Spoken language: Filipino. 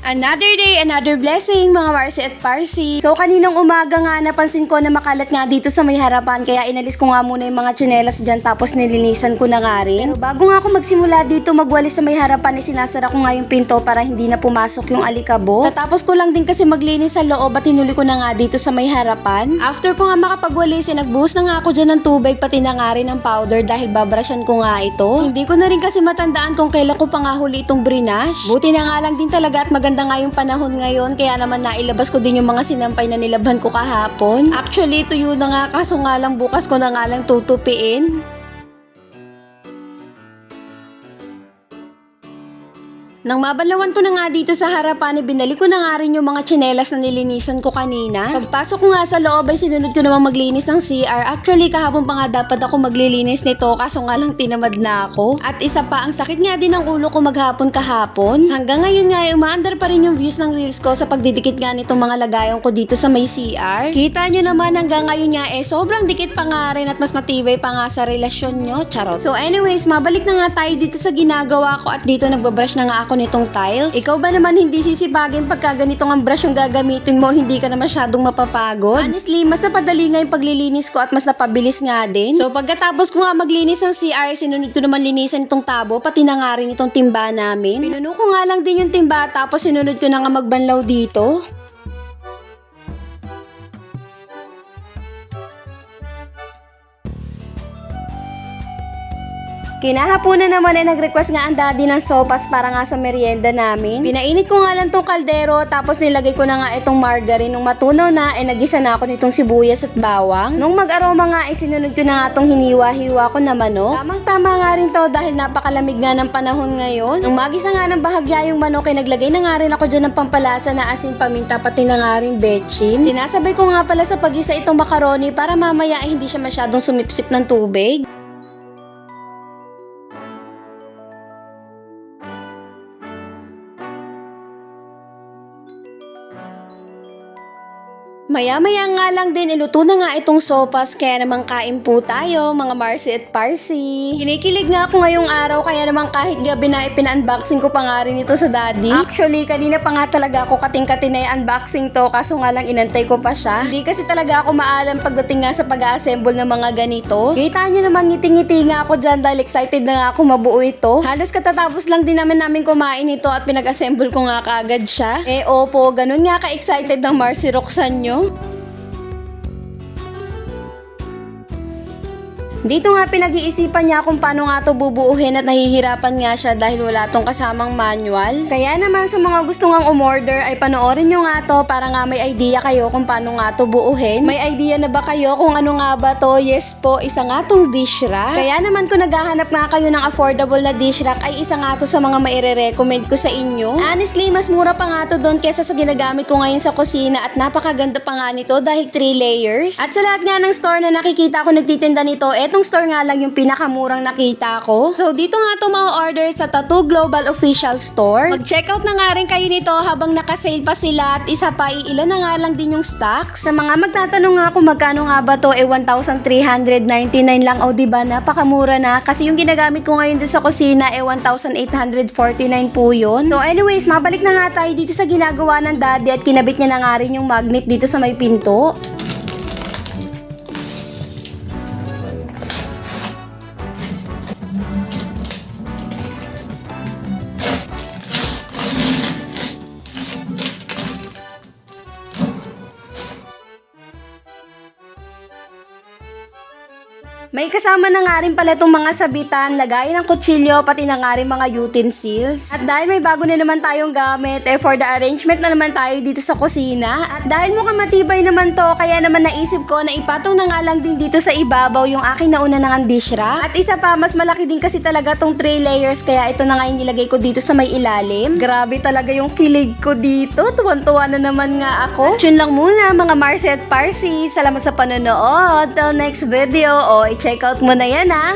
Another day, another blessing, mga Marcy at Parsi. So, kaninang umaga nga, napansin ko na makalat nga dito sa may harapan, kaya inalis ko nga muna yung mga tsinelas dyan, tapos nilinisan ko na nga rin. Pero bago nga ako magsimula dito magwalis sa may harapan, eh, sinasara ko nga yung pinto para hindi na pumasok yung alikabo. Tatapos ko lang din kasi maglinis sa loob at hinuli ko na nga dito sa may harapan. After ko nga makapagwalis, eh, nagbuhos na nga ako dyan ng tubig, pati na nga rin ng powder dahil babrasyan ko nga ito. Hindi ko na rin kasi matandaan kung kailan ko pa nga huli itong brinash. Buti na nga lang din talaga at maganda nga yung panahon ngayon, kaya naman nailabas ko din yung mga sinampay na nilabhan ko kahapon. Actually, tuyo na nga kaso nga lang bukas ko na nga lang tutupiin. Nang mabalawan ko na nga dito sa harapan, binalik ko na nga rin yung mga tsinelas na nilinisan ko kanina. Pagpasok ko nga sa loob ay sinunod ko namang maglinis ng CR. Actually, kahapon pa nga dapat ako maglilinis nito kaso nga lang tinamad na ako. At isa pa, ang sakit nga din ng ulo ko maghapon kahapon. Hanggang ngayon nga, eh, umaandar pa rin yung views ng reels ko sa pagdidikit nga nitong mga lagayan ko dito sa may CR. Kita nyo naman hanggang ngayon nga eh, sobrang dikit pa nga rin at mas matibay pa nga sa relasyon nyo. Charot. So anyways, mabalik na nga tayo dito sa ginagawa ko at dito nagbabrush na nga ako nitong tiles. Ikaw ba naman hindi sisibagin pagka ganito ang brush yung gagamitin mo, hindi ka na masyadong mapapagod? Honestly, mas napadali nga yung paglilinis ko at mas napabilis nga din. So pagkatapos ko nga maglinis ng CR, sinunod ko naman linisan itong tabo, pati na nga rin itong timba namin. Pinuno ko nga lang din yung timba tapos sinunod ko na nga magbanlaw dito. Kinahaponan naman ay nag-request nga ang daddy ng sopas para nga sa merienda namin. Pinainit ko nga lang tong kaldero tapos nilagay ko na nga itong margarine. Nung matunaw na ay nagisa na ako nitong sibuyas at bawang. Nung mag-aroma nga ay sinunod ko na nga itong hiniwa-hiwa ko na manok. Tamang tama nga rin to dahil napakalamig nga ng panahon ngayon. Nung magisa nga ng bahagya yung manok ay naglagay na nga rin ako dyan ng pampalasa na asin paminta pati na nga rin betchin. Sinasabay ko nga pala sa pagisa itong macaroni para mamaya ay hindi siya masyadong sumipsip ng tubig. Maya-maya nga lang din, iluto na nga itong sopas, kaya naman kain po tayo, mga Marcy at Parsi. Kinikilig nga ako ngayong araw, kaya naman kahit gabi na ipina-unboxing ko pa nga rin ito sa daddy. Actually, kanina pa nga talaga ako kating-kating na i-unboxing to, kaso nga lang inantay ko pa siya. Hindi kasi talaga ako maalam pagdating nga sa pag-assemble ng mga ganito. Kita nyo naman ngiti-ngiti nga ako dyan dahil excited na nga ako mabuo ito. Halos katatapos lang din namin namin kumain ito at pinag-assemble ko nga kaagad siya. Eh opo, ganun nga ka-excited ng Marcy Roxanne nyo. ん Dito nga pinag-iisipan niya kung paano nga to bubuuhin at nahihirapan nga siya dahil wala tong kasamang manual. Kaya naman sa mga gusto ngang umorder ay panoorin nyo nga to para nga may idea kayo kung paano nga to buuhin. May idea na ba kayo kung ano nga ba to? Yes po, isa nga tong dish rack. Kaya naman kung naghahanap nga kayo ng affordable na dish rack ay isa nga to sa mga maire-recommend ko sa inyo. Honestly, mas mura pa nga to doon kesa sa ginagamit ko ngayon sa kusina at napakaganda pa nga nito dahil 3 layers. At sa lahat nga ng store na nakikita ko nagtitinda nito, etong store nga lang yung pinakamurang nakita ko. So dito nga to ma-order sa Tattoo Global Official Store. Mag-checkout na nga rin kayo nito habang nakasale pa sila at isa pa iilan na nga lang din yung stocks. Sa mga magtatanong nga kung magkano nga ba to, eh 1,399 lang o diba napakamura na kasi yung ginagamit ko ngayon din sa kusina eh 1,849 po yun. So anyways, mabalik na nga tayo dito sa ginagawa ng daddy at kinabit niya na nga rin yung magnet dito sa may pinto. Thank you. May kasama na nga rin pala itong mga sabitan, lagayan ng kutsilyo, pati na nga rin mga utensils. At dahil may bago na naman tayong gamit, eh for the arrangement na naman tayo dito sa kusina. At dahil mukhang matibay naman to, kaya naman naisip ko na ipatong na nga lang din dito sa ibabaw yung aking nauna ng dish rack. At isa pa, mas malaki din kasi talaga tong 3 layers, kaya ito na nga yung nilagay ko dito sa may ilalim. Grabe talaga yung kilig ko dito. Tuwan-tuwa na naman nga ako. Yun lang muna mga Marcy at Parsi. Salamat sa panonood. Till next video. O, i-check out mo na yan ah.